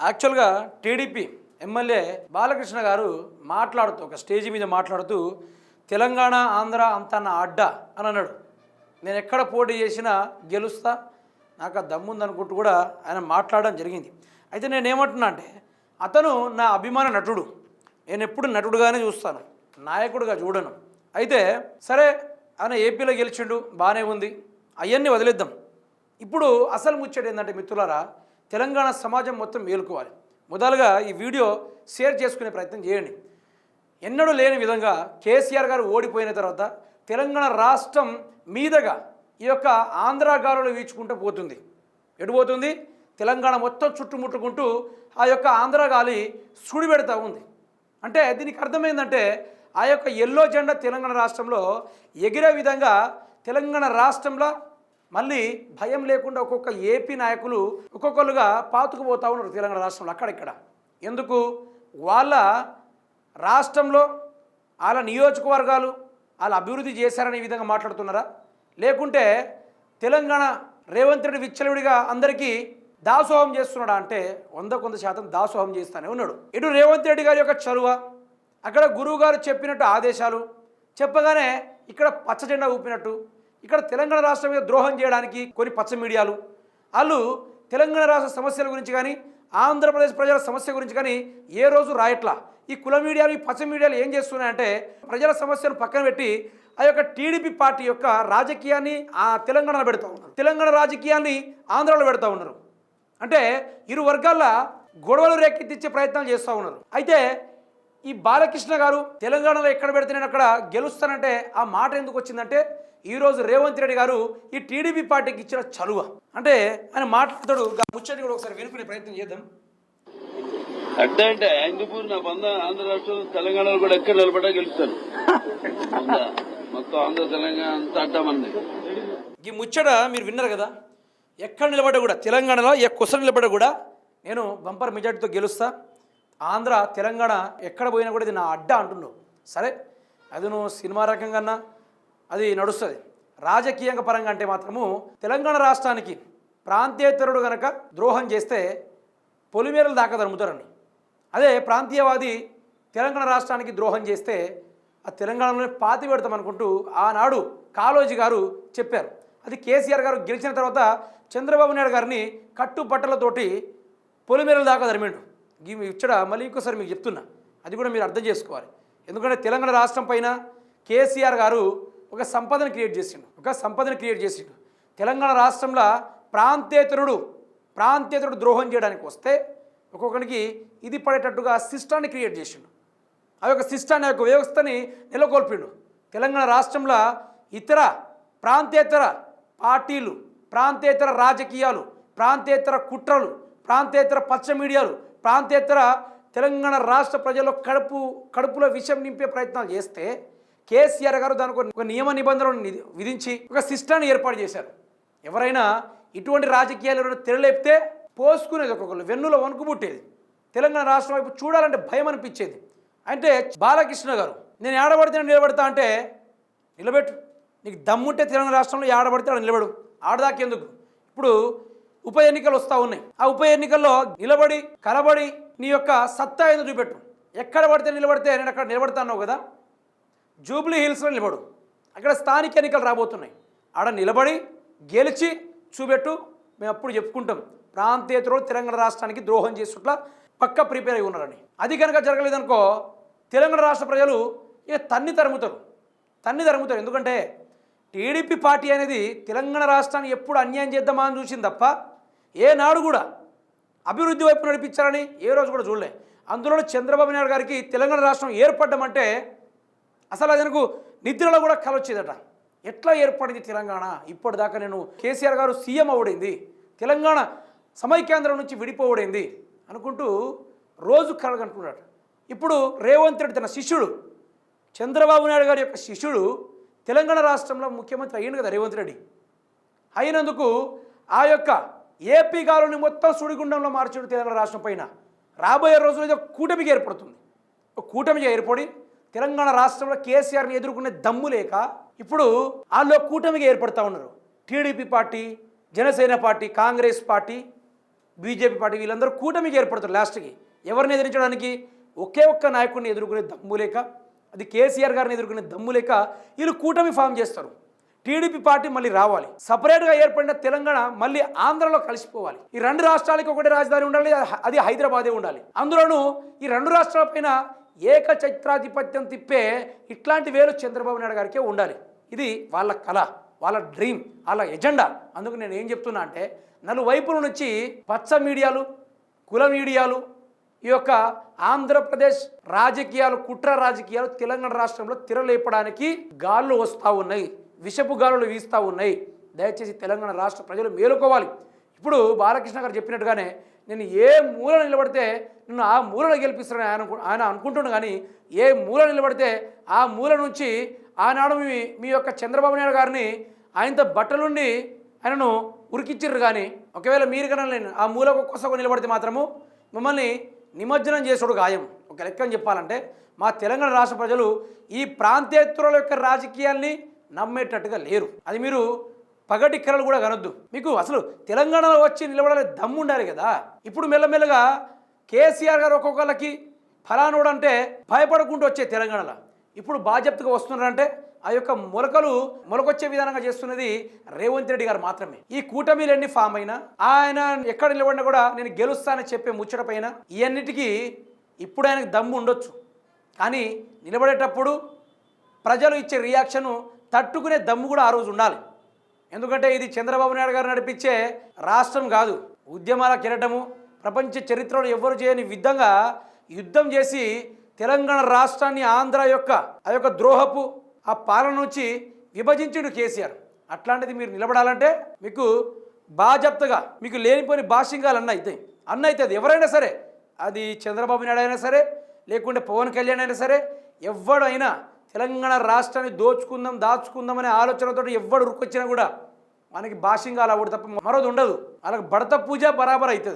యాక్చువల్గా TDP MLA Balakrishna గారు మాట్లాడుతూ ఒక స్టేజ్ మీద మాట్లాడుతూ తెలంగాణ ఆంధ్ర అంతా నా అడ్డ అని అన్నాడు. నేను ఎక్కడ పోటీ చేసినా గెలుస్తా నాకు ఆ దమ్ముందనుకుంటూ కూడా ఆయన మాట్లాడడం జరిగింది. అయితే నేను ఏమంటున్నా అంటే అతను నా అభిమాన నటుడు. నేను ఎప్పుడు నటుడుగానే చూస్తాను నాయకుడిగా చూడను. అయితే సరే ఆయన ఏపీలో గెలిచిండు బాగానే ఉంది అవన్నీ వదిలేద్దాం. ఇప్పుడు అసలు ముచ్చట ఏంటంటే మిత్రులారా తెలంగాణ సమాజం మొత్తం మేలుకోవాలి. మొదలుగా ఈ వీడియో షేర్ చేసుకునే ప్రయత్నం చేయండి. ఎన్నడూ లేని విధంగా కేసీఆర్ గారు ఓడిపోయిన తర్వాత తెలంగాణ రాష్ట్రం మీదగా ఈ యొక్క ఆంధ్రాగాలులు వీచుకుంటూ పోతుంది. ఎడిపోతుంది తెలంగాణ మొత్తం చుట్టుముట్టుకుంటూ ఆ యొక్క ఆంధ్ర గాలి సుడి ఉంది. అంటే దీనికి అర్థమైందంటే ఆ యొక్క ఎల్లో జెండా తెలంగాణ రాష్ట్రంలో ఎగిరే విధంగా తెలంగాణ రాష్ట్రంలో మళ్ళీ భయం లేకుండా ఒక్కొక్క ఏపీ నాయకులు ఒక్కొక్కరుగా పాతుకుపోతా ఉన్నారు తెలంగాణ రాష్ట్రంలో అక్కడిక్కడ. ఎందుకు? వాళ్ళ రాష్ట్రంలో వాళ్ళ నియోజకవర్గాలు వాళ్ళ అభివృద్ధి చేశారనే విధంగా మాట్లాడుతున్నారా? లేకుంటే తెలంగాణ రేవంత్ రెడ్డి విచ్చలవిడిగా అందరికీ దాసోహం చేస్తున్నాడా? అంటే వంద కొంత శాతం దాసోహం చేస్తానే ఉన్నాడు. ఇటు రేవంత్ రెడ్డి గారి యొక్క చలువ అక్కడ గురువు గారు చెప్పినట్టు ఆదేశాలు చెప్పగానే ఇక్కడ పచ్చ జెండా ఊపినట్టు ఇక్కడ తెలంగాణ రాష్ట్రం మీద ద్రోహం చేయడానికి కొన్ని పచ్చ మీడియాలు వాళ్ళు తెలంగాణ రాష్ట్ర సమస్యల గురించి కానీ ఆంధ్రప్రదేశ్ ప్రజల సమస్య గురించి కానీ ఏ రోజు రాయట్లా? ఈ కుల మీడియాలు ఈ పచ్చ మీడియాలు ఏం చేస్తున్నాయంటే ప్రజల సమస్యను పక్కన పెట్టి ఆ యొక్క టీడీపీ పార్టీ యొక్క రాజకీయాన్ని ఆ తెలంగాణలో పెడతా ఉన్నారు. తెలంగాణ రాజకీయాన్ని ఆంధ్రాలో పెడతా ఉన్నారు. అంటే ఇరు వర్గాల గొడవలు రేకెత్తించే ప్రయత్నాలు చేస్తూ ఉన్నారు. అయితే ఈ బాలకృష్ణ గారు తెలంగాణలో ఎక్కడ పెడితే నేను అక్కడ గెలుస్తానంటే ఆ మాట ఎందుకు వచ్చిందంటే ఈరోజు రేవంత్ రెడ్డి గారు ఈ టీడీపీ పార్టీకి ఇచ్చిన చలువ. అంటే ఆయన మాట్లాడతాడు ముచ్చటి కూడా ఒకసారి వినుకునే ప్రయత్నం చేద్దాం. అడ్డ అంటే హిందూపూర్ నా బంద ఆంధ్ర రాష్ట్రం తెలంగాణలో కూడా ఎక్కడ నిలబడ్డా గెలుస్తాను. మొత్తం ఆంధ్ర తెలంగాణ అంతా అడ్డమంది ఈ ముచ్చట మీరు విన్నారు కదా ఎక్కడ నిలబడ్డా కూడా తెలంగాణలో ఏ కుసర నిలబడ్డా కూడా నేను బంపర్ మెజార్టీతో గెలుస్తా. ఆంధ్ర తెలంగాణ ఎక్కడ పోయినా కూడా ఇది నా అడ్డ అంటున్నావు. సరే అది నువ్వు సినిమా రకంగా అది నడుస్తుంది. రాజకీయంగా పరంగా అంటే మాత్రము తెలంగాణ రాష్ట్రానికి ప్రాంతీయేతరుడు గనక ద్రోహం చేస్తే పొలిమేరలు దాకా తరుముతారండి అదే ప్రాంతీయవాది తెలంగాణ రాష్ట్రానికి ద్రోహం చేస్తే ఆ తెలంగాణలోనే పాతి పెడతాం అనుకుంటూ ఆనాడు కాలోజీ గారు చెప్పారు. అది కేసీఆర్ గారు గెలిచిన తర్వాత చంద్రబాబు నాయుడు గారిని కట్టుబట్టలతోటి పొలిమేరల దాకా తరిమిండు. ఈ ఇచ్చడ మళ్ళీ ఇంకోసారి మీకు చెప్తున్నా. అది కూడా మీరు అర్థం చేసుకోవాలి. ఎందుకంటే తెలంగాణ రాష్ట్రం పైన కేసీఆర్ గారు ఒక సంపదను క్రియేట్ చేసిండు. ఒక సంపదను క్రియేట్ చేసిండు. తెలంగాణ రాష్ట్రంలో ప్రాంతేతరుడు ప్రాంతేతరుడు ద్రోహం చేయడానికి వస్తే ఒక్కొక్కరికి ఇది పడేటట్టుగా సిస్టాన్ని క్రియేట్ చేసిండు. ఆ యొక్క సిస్టాన్ని ఆ యొక్క వ్యవస్థని నెలకొల్పిండు. తెలంగాణ రాష్ట్రంలో ఇతర ప్రాంతేతర పార్టీలు ప్రాంతేతర రాజకీయాలు ప్రాంతేతర కుట్రలు ప్రాంతేతర పచ్చ మీడియాలు ప్రాంతేతర తెలంగాణ రాష్ట్ర ప్రజల్లో కడుపు కడుపులో విషం నింపే ప్రయత్నాలు చేస్తే కేసీఆర్ గారు దానికి ఒక నియమ నిబంధనలను విధించి ఒక సిస్టాన్ని ఏర్పాటు చేశారు. ఎవరైనా ఇటువంటి రాజకీయాలు ఎవరైనా తెరలేపితే పోసుకునేది ఒక్కొక్కరు వెన్నులో వణుకుబుట్టేది తెలంగాణ రాష్ట్రం వైపు చూడాలంటే భయం అనిపించేది. అంటే బాలకృష్ణ గారు నేను ఏడబడితే నిలబడతా అంటే నిలబెట్టు నీకు దమ్ముంటే తెలంగాణ రాష్ట్రంలో ఏడబడితే ఆడ నిలబడు ఆడదాకెందుకు ఇప్పుడు ఉప ఎన్నికలు వస్తూ ఉన్నాయి. ఆ ఉప ఎన్నికల్లో నిలబడి కలబడి నీ యొక్క సత్తా ఏదో చూపెట్టు. ఎక్కడ పడితే నిలబడితే నేను అక్కడ నిలబడతాన్నావు కదా? జూబ్లీ హిల్స్లో నిలబడు. అక్కడ స్థానిక ఎన్నికలు రాబోతున్నాయి. ఆడ నిలబడి గెలిచి చూపెట్టు. మేము అప్పుడు చెప్పుకుంటాం. ప్రాంతేతరులు తెలంగాణ రాష్ట్రానికి ద్రోహం చేసుట్లా పక్క ప్రిపేర్ అయి ఉన్నారని అది కనుక జరగలేదనుకో తెలంగాణ రాష్ట్ర ప్రజలు ఇక తన్ని తరుముతారు. తన్ని తరుముతారు. ఎందుకంటే టీడీపీ పార్టీ అనేది తెలంగాణ రాష్ట్రాన్ని ఎప్పుడు అన్యాయం చేద్దామా అని చూసింది తప్ప ఏనాడు కూడా అభివృద్ధి వైపు నడిపించారని ఏ రోజు కూడా చూడలే. అందులో చంద్రబాబు నాయుడు గారికి తెలంగాణ రాష్ట్రం ఏర్పడ్డమంటే అసలు అదనకు నిద్రలో కూడా కలొచ్చేదట ఎట్లా ఏర్పడింది తెలంగాణ? ఇప్పటిదాకా నేను కేసీఆర్ గారు సీఎం అవుడైంది తెలంగాణ సమైక్యాంధ్రం నుంచి విడిపోవడైంది? అనుకుంటూ రోజు కలగనుకున్నాడు ఇప్పుడు రేవంత్ రెడ్డి తన శిష్యుడు చంద్రబాబు నాయుడు గారి యొక్క శిష్యుడు తెలంగాణ రాష్ట్రంలో ముఖ్యమంత్రి అయ్యింది కదా రేవంత్ రెడ్డి. అయినందుకు ఆ యొక్క ఏపీ గాలుని మొత్తం సుడిగుండంలో మార్చుడు తెలంగాణ రాష్ట్రం పైన. రాబోయే రోజుల్లో కూటమికి ఏర్పడుతుంది. కూటమికి ఏర్పడి తెలంగాణ రాష్ట్రంలో కేసీఆర్ని ఎదుర్కొనే దమ్ము లేక ఇప్పుడు వాళ్ళు కూటమికి ఏర్పడతా ఉన్నారు. TDP party Janasena party Congress party BJP party వీళ్ళందరూ కూటమికి ఏర్పడతారు లాస్ట్కి. ఎవరిని ఎదిరించడానికి ఒకే ఒక్క నాయకుడిని ఎదుర్కొనే దమ్ము లేక అది కేసీఆర్ గారిని ఎదుర్కొనే దమ్ము లేక వీళ్ళు కూటమి ఫామ్ చేస్తారు. టీడీపీ పార్టీ మళ్ళీ రావాలి. సపరేట్గా ఏర్పడిన తెలంగాణ మళ్ళీ ఆంధ్రలో కలిసిపోవాలి. ఈ రెండు రాష్ట్రాలకి ఒకటే రాజధాని ఉండాలి అది హైదరాబాదే ఉండాలి. అందులోనూ ఈ రెండు రాష్ట్రాలపైన ఏక చైత్రాధిపత్యం తిప్పే ఇట్లాంటి వేలు చంద్రబాబు నాయుడు గారికే ఉండాలి. ఇది వాళ్ళ కళ వాళ్ళ డ్రీమ్ వాళ్ళ ఎజెండా. అందుకు నేను ఏం చెప్తున్నా అంటే నలువైపుల నుంచి పచ్చ మీడియాలు కుల మీడియాలు ఈ యొక్క ఆంధ్రప్రదేశ్ రాజకీయాలు కుట్ర రాజకీయాలు తెలంగాణ రాష్ట్రంలో తిరలేపడానికి గాళ్ళు వస్తూ ఉన్నాయి. విషపు గాలులు వీస్తూ ఉన్నాయి. దయచేసి తెలంగాణ రాష్ట్ర ప్రజలు మేలుకోవాలి. ఇప్పుడు బాలకృష్ణ గారు చెప్పినట్టుగానే నేను ఏ మూల నిలబడితే నిన్ను ఆ మూలను గెలిపిస్తానని ఆయన ఆయన అనుకుంటున్నాను కానీ ఏ మూల నిలబడితే ఆ మూల నుంచి ఆనాడు మీ మీ యొక్క చంద్రబాబు నాయుడు గారిని ఆయనతో బట్టలుండి ఆయనను ఉరికిచ్చిర్రు కానీ ఒకవేళ మీరు కన్నా ఆ మూల కోసం నిలబడితే మాత్రము మిమ్మల్ని నిమజ్జనం చేసుడు గాయం. ఒక లెక్కని చెప్పాలంటే మా తెలంగాణ రాష్ట్ర ప్రజలు ఈ ప్రాంతేతరుల యొక్క రాజకీయాల్ని నమ్మేటట్టుగా లేరు. అది మీరు పగటి కళలు కూడా కనొద్దు. మీకు అసలు తెలంగాణలో వచ్చి నిలబడాలి దమ్ము ఉండాలి కదా. ఇప్పుడు మెల్లమెల్లగా కేసీఆర్ గారు ఒక్కొక్కళ్ళకి ఫలానోడు అంటే భయపడకుండా వచ్చే తెలంగాణలో. ఇప్పుడు బాధ్యతగా వస్తున్నారంటే ఆ యొక్క మొలకలు మొలకొచ్చే విధానంగా చేస్తున్నది రేవంత్ రెడ్డి గారు మాత్రమే. ఈ కూటమిలన్నీ ఫామ్ అయినా ఆయన ఎక్కడ నిలబడినా కూడా నేను గెలుస్తానని చెప్పే ముచ్చట పైన ఇవన్నిటికీ ఇప్పుడు ఆయనకు దమ్ము ఉండొచ్చు. కానీ నిలబడేటప్పుడు ప్రజలు ఇచ్చే రియాక్షను తట్టుకునే దమ్ము కూడా ఆ రోజు ఉండాలి. ఎందుకంటే ఇది చంద్రబాబు నాయుడు గారు నడిపించే రాష్ట్రం కాదు ఉద్యమాల కిరటము. ప్రపంచ చరిత్రలో ఎవ్వరు చేయని విధంగా యుద్ధం చేసి తెలంగాణ రాష్ట్రాన్ని ఆంధ్ర యొక్క ఆ యొక్క ద్రోహపు ఆ పాలన నుంచి విభజించిండు కేసీఆర్. అట్లాంటిది మీరు నిలబడాలంటే మీకు బాజప్తగా మీకు లేనిపోని భాషింగాలు అన్న అవుతాయి అన్న అవుతుంది ఎవరైనా సరే అది చంద్రబాబు నాయుడు అయినా సరే లేకుంటే పవన్ కళ్యాణ్ అయినా సరే ఎవడైనా తెలంగాణ రాష్ట్రాన్ని దోచుకుందాం దాచుకుందాం అనే ఆలోచనతో ఎవ్వడు ఉరుకొచ్చినా కూడా మనకి భాషింగాలు అలా తప్ప మరోది ఉండదు. వాళ్ళకి భర్త పూజ బరాబర్ అవుతుంది.